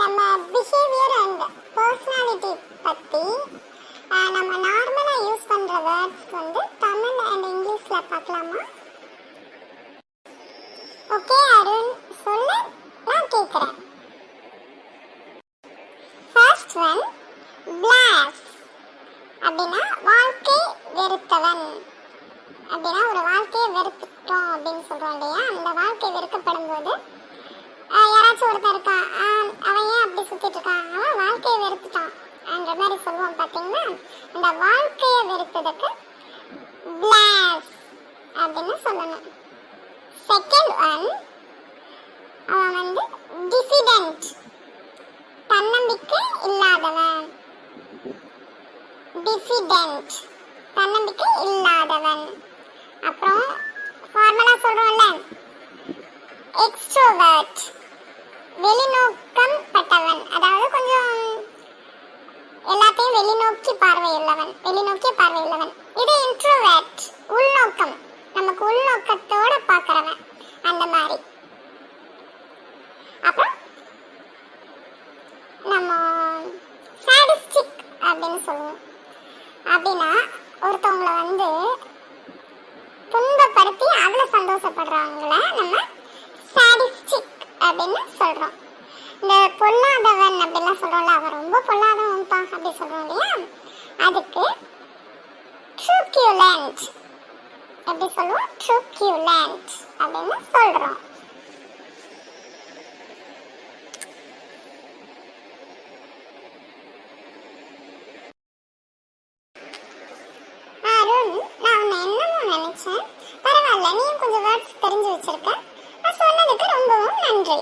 நம்ம behaviour and personality பற்றி நம்ம நார்மலாக யூஸ் பண்ணுற வேர்ட்ஸ் வந்து தமிழ் அண்ட் இங்கிலீஷில் பார்க்கலாமா? ஓகே அருண் சொல்லு. நான் கேட்குறேன் ஃபர்ஸ்ட் ஒன் பிளாஸ் அப்படின்னா வாழ்க்கை வெறுத்தவன். அப்படின்னா ஒரு வாழ்க்கையை வெறுத்துட்டோம் அப்படின்னு சொல்கிறோம் இல்லையா? அந்த வாழ்க்கை வெறுக்கப்படும் போது யாராச்சும் ஒருத்தர் இருக்கா? மாதிரி சொல்லுவோம் பார்த்தீங்கன்னா அந்த வாழ்க்கையை வெறுத்ததுக்கு பிளாஸ் அப்படின்னு சொல்லணும். செகண்ட் ஒன் அவன் வந்து டிசிடென்ட் தன்னம்பிக்கை இல்லாதவன். டிசிடென்ட் தன்னம்பிக்கை இல்லாதவன். அப்புறம் ஃபார்மலாக சொல்கிறோம்ல எக்ஸ்ட்ரோவர்ட் வெளிநோக்கம் வெளிநோக்கி பார்வை உள்ளவன் வெளிநோக்கிய பார்வை உள்ளவன். இது இன்ட்ரோவேட் உள்நோக்கம். நமக்கு உள்நோக்கத்தோட பார்க்கறவன். அந்த மாதிரி. அப்புறம் நம்ம சாடிஸ்டிக் அப்படின்னு சொல்லுவோம். அப்படின்னா ஒருத்தவங்களை வந்து துன்பப்படுத்தி அதில் சந்தோஷப்படுறவங்கள நம்ம சாடிஸ்டிக் அப்படின்னு சொல்கிறோம் இந்த பொல்லாத அதுக்கு ட்ரூக்யூலண்ட் எப்படி சொல்லுவோம்? ட்ரூக்யூலண்ட் அப்படின்னு சொல்கிறோம் நினைச்சேன். பரவாயில்ல நீயும் கொஞ்சம் வேர்ட்ஸ் தெரிஞ்சு வச்சிருக்க. நான் சொன்னதுக்கு ரொம்பவும் நன்றி.